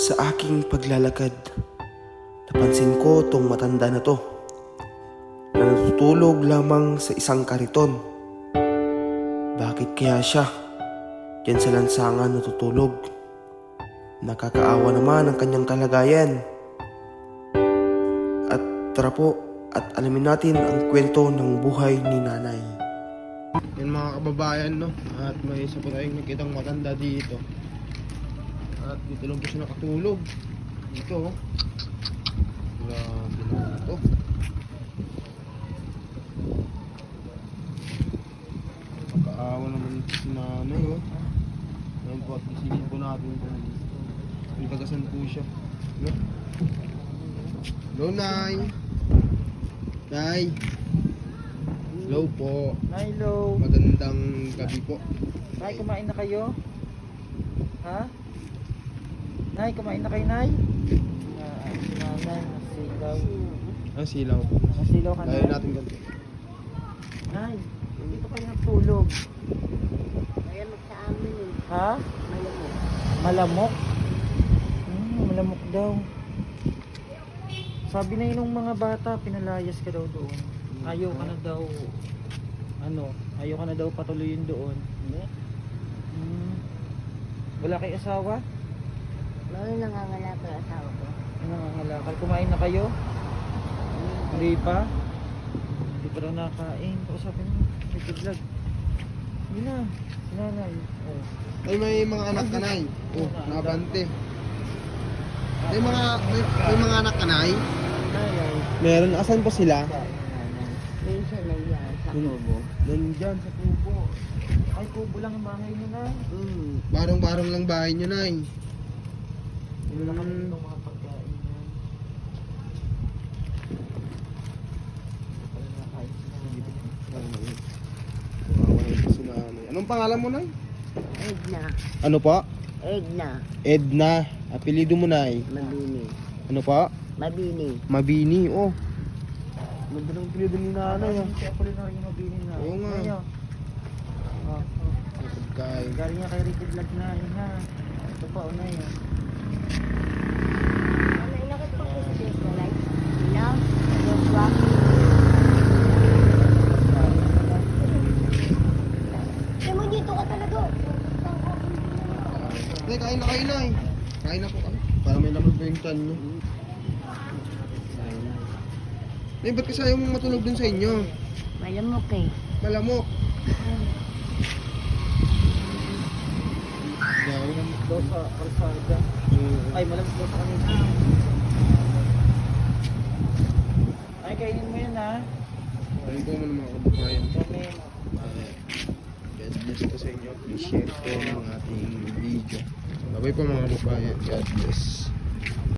Sa aking paglalakad, napansin ko tong matanda na to na natutulog lamang sa isang kariton. Bakit kaya siya diyan sa lansangan natutulog? Nakakaawa naman ang kanyang kalagayan. At tara po at alamin natin ang kwento ng buhay ni nanay. Yan mga kababayan no, at may isa po tayong nakitang matanda dito. At dito lang po siya nakatulog. Dito oh. Grabe naman ito. Nakakaawa naman ito si nanay oh. Ngayon po at isipin po natin kung tagasan po siya. No? Hello, Nay. Nay. Hello po. Milo, Magandang gabi po. Nay, kumain na kayo? Ha? Nay, kumain na kayo, Nay? Ah, Nanay, nasilaw. Ah, silaw. Nasilaw ka, Kaya Nay? natin ganito. Nay, dito kayo natulog. Malamok sa amin eh. Ha? Malamok. Malamok? Hmm, malamok daw. Sabi na yun ng mga bata, pinalayas ka daw doon. Ayaw ka na daw, ano, ayaw ka na daw patuloyin doon. Hindi. Hmm. Wala kay asawa? Lalo nangangalap ang asawa ko. Nangangalakal. Kumain na kayo? Hindi pa? Hindi pa daw nakain. Kausapin mo. May vlog. Hindi na. Si nanay. Oh. Ay, may mga anak ka, Nay. Oh, nabante. May mga, may, may mga anak ka, Nay? Nanay. Meron. Asan po sila? Doon siya na yan sa kubo. Nandyan sa kubo. Ay, kubo lang ang bahay niyo na. Hmm. Barong-barong lang bahay niyo, Nay. Wala kami Hmm. itong mga pagkain yan. Wala na kain si nanay. Kawawa na ito si nanay. Anong pangalan mo, Nay? Edna. Ano po? Edna. Edna. Apelido mo, Nay. Mabini. Ano po? Mabini. Mabini, oh. Ganda ng apelido ni nanay, ah. Apolinario mabinin na. Oo nga. Ayaw. Oh, oh. Pagkain. Galing niya kay Ricky Vlog na yun ha. Ito pa unay oh. Ano pa Diyos na mo kain na Nay. Kain na po kami. Para may laman po yung tiyan nyo. Nay, ba't kasi ayaw mong matulog dun sa inyo? Malamok eh. Malamok. Daw. Daw sa kalsada. Ay, malamig daw sa kanina. Ay, kainin mo yan ha. Ayun po mga kababayan. Kami. Uh, God bless po sa inyo. Please share po ng ating video. Bye-bye po mga kababayan. God bless.